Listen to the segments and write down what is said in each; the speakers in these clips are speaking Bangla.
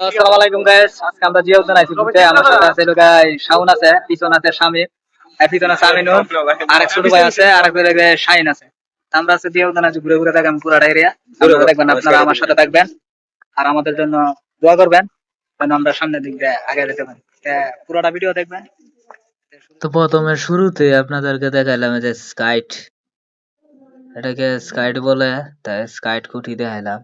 আসসালামু আলাইকুম গাইস আজকে আমরা আইছি ঘুরতে। আমার সাথে আছে লোক আছে পিছন আছে স্বামী আর পিছন আছে আমিনুল আর এক ছোট ভাই আছে আর এক লোক শাইন আছে। আমরা আছি ঘুরে ঘুরে দেখাম পুরাটা এরিয়া আপনারা দেখবেন আপনারা আমার সাথে থাকবেন। আর আমাদের জন্য দোয়া করবেন যেন আমরা সামনের দিক দিয়ে আগে যেতে পারি। পুরোটা ভিডিও দেখবেন। তো প্রথমে শুরুতে আপনাদেরকে দেখাইলাম যে স্কাইট। এটাকে স্কাইট বলে তাই স্কাইট কুটি দেখাইলাম।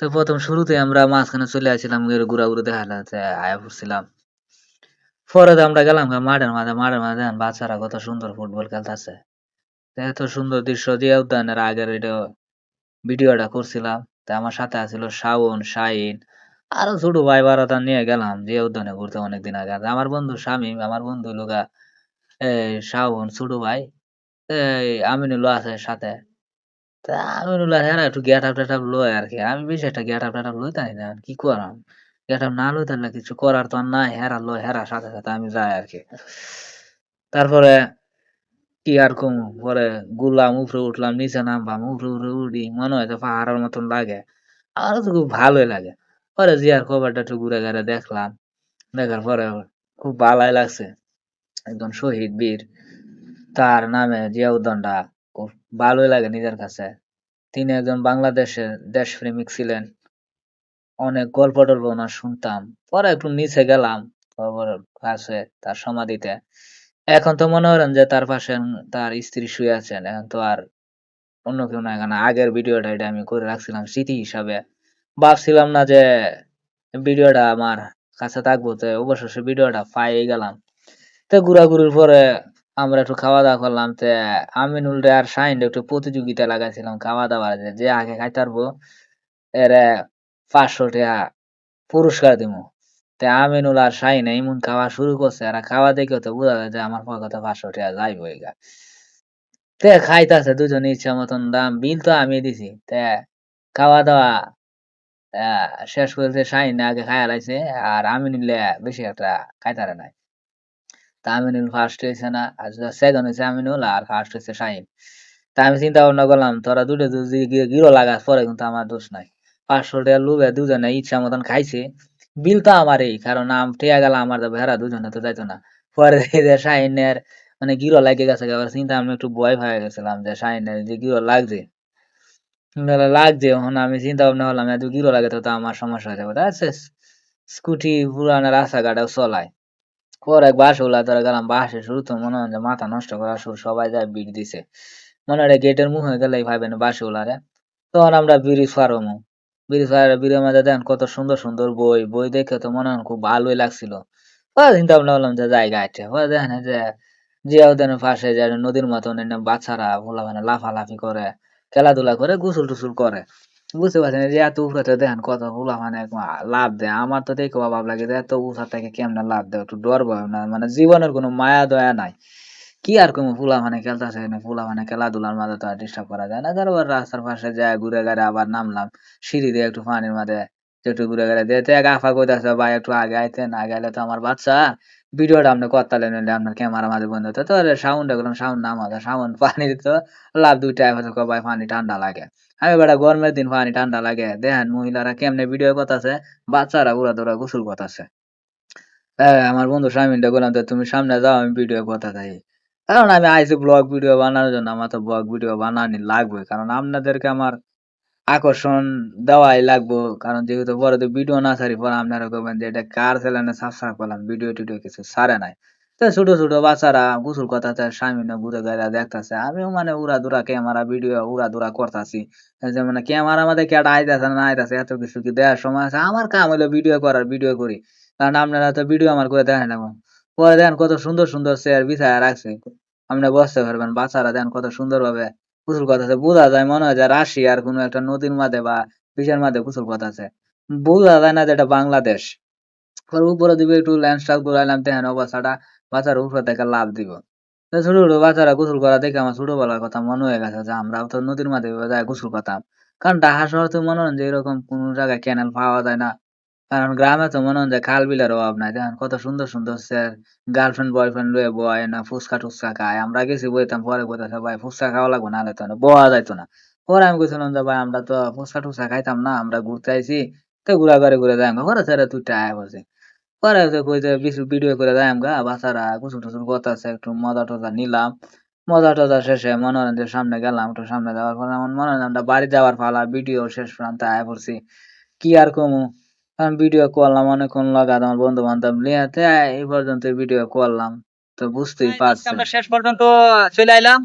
তো প্রথম শুরুতে আমরা মাঝখানে চলে আসছিলাম ঘুরা ঘুরে দেখাইলাম যে আয়া পড়ছিলাম পরে তো আমরা গেলাম মাঠের মাঝে মাঠের মাঝে বাচ্চারা কত সুন্দর ফুটবল খেলতেছে। এত সুন্দর দৃশ্য দিয়ে উদ্যানের আগের এটা ভিডিওটা করছিলাম, তা আমার সাথে আছিল শাওন, শাইন, আরও ছোট ভাই বারাতা নিয়ে গেলাম যে উদ্যানে ঘুরতে অনেকদিন আগে। আর আমার বন্ধু শামীম, আমার বন্ধু লোকা এই শাওন ছোট ভাই, এই আমিনুল আছে সাথে। তা আমি আর হেরা একটু গেট আপ টেট আপ লয় আর কি। আমি বেশি একটা গেট আপ টেট আপ লইতাই না কি করাম? গেট আপ না লইতাম না কিছু করার তো আর নাই, হেরা লয় হেরা সাথে সাথে আমি যাই আর কি। তারপরে কি আর কম? পরে গুলাম উপরে উঠলাম, নিচে নামবাম উপরে উপরে উঠি, মনে হয় যে পাহাড়ের মতন লাগে। আমারও তো খুব ভালোই লাগে। পরে জিয়ার খবরটা একটু ঘুরে ঘুরে দেখলাম, দেখার পরে খুব ভালোই লাগছে। একজন শহীদ বীর, তার নামে জিয়া উদ্যানটা ভালোই লাগে নিজের কাছে। তিনি একজন বাংলাদেশের দেশপ্রেমিক ছিলেন। অনেক গল্প টল্প ওনার শুনতাম। পরে একটু নিচে গেলাম কাছে তার সমাধিতে। এখন তো মনে করেন যে তার পাশে তার স্ত্রী শুয়ে আছেন। এখন তো আর অন্য কেউ না এখানে আগের ভিডিওটা এটা আমি করে রাখছিলাম স্মৃতি হিসাবে। ভাবছিলাম না যে ভিডিওটা আমার কাছে থাকব, তো অবশেষে ভিডিওটা পাই গেলাম। তো ঘোরাঘুরির পরে আমরা একটু খাওয়া দাওয়া করলাম, তো আমিনুল রে আর শাহিন একটু প্রতিযোগিতা লাগাইছিলাম খাওয়া দাওয়ার যে যে আগে খাইতে পারব এর পাঁচশো টাকা পুরস্কার দিব তে আমিনুল আর শাহিন এমন খাওয়া শুরু করছে আর খাওয়া দেখে তো বোঝা যায় যে আমার পকেটে পাঁচশো টাকা যাইব গা। তে খাইতাছে দুজনে ইচ্ছা মতন দাম, বিল তো আমি দিছি, তে খাওয়া দাওয়া শেষ করেছে শাহিন আগে খাইয়া লাইছে, আর আমিনুলে বেশি একটা খাইতারে নাই। তা আমিনুল ফার্স্ট হয়েছে না, আর সেকেন্ড হয়েছে আমিনুল আর ফার্স্ট হয়েছে শাহিন। তা আমি চিন্তা ভাবনা করলাম, তোরা দুটো গিরো লাগাস, পরে কিন্তু আমার দোষ নাই। পাঁচশো টাকা লুবে, দুজনে ইচ্ছা মতন খাইছে। বিল তো আমারই, কারণ আম টেয়া গেল আমার তো ভেড়া, দুজনে তো যাইতো না। পরে যে শাহিনের মানে গিরো লাগে গেছে, এবার চিন্তা আমি একটু ভয় ভয়ে গেছিলাম যে শাহিনের যে গিরো লাগছে। লাগছে? এখন আমি চিন্তা ভাবনা করলাম, এত গিরো লাগে তো আমার সমস্যা হয়ে যাবে। আচ্ছা স্কুটি পুরানো রাস্তাঘাটেও চলায়। পরে বাস ওলা ধরে গেলাম, বাসে শুরু তো মনে হয় যে মাথা নষ্ট করা শুরু, সবাই যায় বিট দিছে। মনে হয় গেটের মুখে গেলেই ভাবেন বাসে ওলারে তখন আমরা ব্রিজ পার হমু। ব্রিজ পার ব্রিজের মধ্যে দেখেন কত সুন্দর সুন্দর বই বই দেখে তো মনে হয় খুব ভালোই লাগছিল। চিন্তা ভাবনা করলাম যে যাই আছে। দেখেন যে জিয়া পাশে যে নদীর মতন বাচ্চারা বলা মানে লাফালাফি করে, খেলাধুলা করে গোসল টুসুল করে। বুঝতে পারছেন যে এত উপরে দেখেন কত পোলা মানে লাভ দেয়। আমার তো দেখে অভাব লাগে যে এত উষা থেকে কেমনে লাভ দেয়, একটু ডর ভয় না মানে জীবনের কোনো মায়া দয়া নাই। কি আর কোনো ফুলা মানে খেলতেছে না ফুলা মানে খেলাধুলার মাঝে তো আর ডিস্টার্ব করা যায় না। তারপর রাস্তার পাশে যায়, ঘুরে গাড়ে আবার নামলাম। সিঁড়ি দিয়ে একটু পানির মাঝে একটু ঘুরে গাড়ে দিয়ে আফা কইতাছে, ভাই, একটু আগে আইতেন, আগে আইলে তো আমার বাচ্চা ভিডিওটা আপনি করতালে নিলে আপনার ক্যামেরা মাঝে বন্ধ হতো। তো সাউন্ড করলাম সাউন্ড নামাতে সাউন্ড পানি তো লাভ দুইটা ভাই পানি ঠান্ডা লাগে। আমি বেটা গরমের দিন পানি ঠান্ডা লাগে। দেখেন মহিলারা কেমনে ভিডিও করতেছে, বাচ্চারা উড়া দৌড়া গোসল করতেছে। আমার বন্ধু স্বামীনটা বললাম, তো তুমি সামনে যাও, আমি ভিডিও কথা থাকি কারণ আমি আইসি ব্লগ ভিডিও বানানোর জন্য। আমার তো ব্লগ ভিডিও বানানি লাগবে, কারণ আপনাদেরকে আমার আকর্ষণ দেওয়াই লাগবো, কারণ যেহেতু পরে তো ভিডিও না সারি পরে আপনারা করবেন যে এটা কার চ্যানেলে সাবস্ক্রাইব করলাম ভিডিও টিডিও কিছু সারে নাই। তো ছোট ছোট বাচ্চারা গোসল করতেছে স্বামীনে ঘুরে ঘুরে দেখতেছে, আমিও মানে উড়া দুরা ক্যামেরা ভিডিও উড়া দুরা করতেছি। যে মানে ক্যামেরা মধ্যে কেটা আইতাছে না আইতাছে, এত কিছু কি দেওয়ার সময় আছে? আমার কাম হলো ভিডিও করার ভিডিও করি। কারণ আপনারা তো ভিডিও আমার করে দেখেন না পরে দেখেন কত সুন্দর সুন্দর চেয়ার বিছায় রাখছে। আপনি বসতে পারবেন, বাচ্চারা দেখেন কত সুন্দর ভাবে গোসল করতেছে বোঝা যায় মনে হয় যে রাশিয়ার কোনো একটা নদীর মাঝে বা বিচের মাঝে গোসল করতেছে বোঝা যায় না যে এটা বাংলাদেশ। পরে উপরে দিবে একটু ল্যান্ডস্টার ঘুরাইলাম দেখেন অবস্থাটা। বাচ্চারা উপরে থেকে লাভ দিব। ছোট ছোট বাচ্চারা গোসল করা দেখে আমার ছোটবেলার কথা মনে হয়ে গেছে যে আমরা তো নদীর মাঝে যায় গোসল করতাম। কারণ ঢাকা শহর তো মনে হয় যে এরকম কোনো জায়গায় ক্যানেল পাওয়া যায় না। কারণ গ্রামে তো মনে হয় যে খাল বিলের অভাব নাই। দেখেন কত সুন্দর সুন্দর স্যার গার্লফ্রেন্ড বয়ফ্রেন্ড লয়ে বয় না ফুচকা টুচকা খায়। আমরা গেছি বইতাম, পরে বলতেছে ভাই, ফুচকা খাওয়া লাগবে নাহলে তো না বয়া যাইতো না। পরে আমি কইছিলাম যে, ভাই, আমরা তো ফুচকা টুচকা খাইতাম না, আমরা ঘুরতে আইছি, তো ঘুরা করে ঘুরে যাই আমরা পরে স্যার তুই টায়া বসে পরে তো কই যে ভিডিও করে যাই আমরা বাচ্চারা কুসুম টুসুম করতেছে, একটু মজা টজা নিলাম। মজা টজা শেষে মনোরঞ্জনের সামনে গেলাম, একটু সামনে যাওয়ার পরে আমার মনোরঞ্জনটা বাড়ি যাওয়ার পালা ভিডিও শেষ প্রান্ত আয়া পড়ছি। কি আর কমু? কারণ ভিডিও করলাম অনেকক্ষণ লাগাত আমার বন্ধু বান্ধব লিয়াতে এই পর্যন্ত ভিডিও করলাম। তো বুঝতেই আজকে পারছেন। আমরা শেষ পর্যন্ত চলে আইলাম।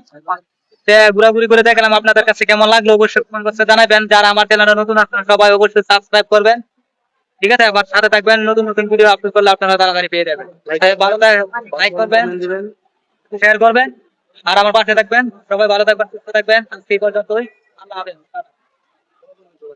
ঘোরাঘুরি করে দেখলাম আপনাদের কাছে কেমন লাগল অবশ্যই কমেন্ট বক্সে জানাবেন। যারা আমার চ্যানেলে নতুন আসছেন সবাই অবশ্যই সাবস্ক্রাইব করবেন। ঠিক আছে? আবার সাথে থাকবেন। নতুন নতুন ভিডিও আপলোড করলে আপনারা তাড়াতাড়ি পেয়ে যাবেন। ভালো লাইক করবেন শেয়ার করবেন আর আমার পাশে থাকবেন। সবাই ভালো থাকবেন সুস্থ থাকবেন। আজকে পর্যন্তই। আল্লাহ হাফেজ।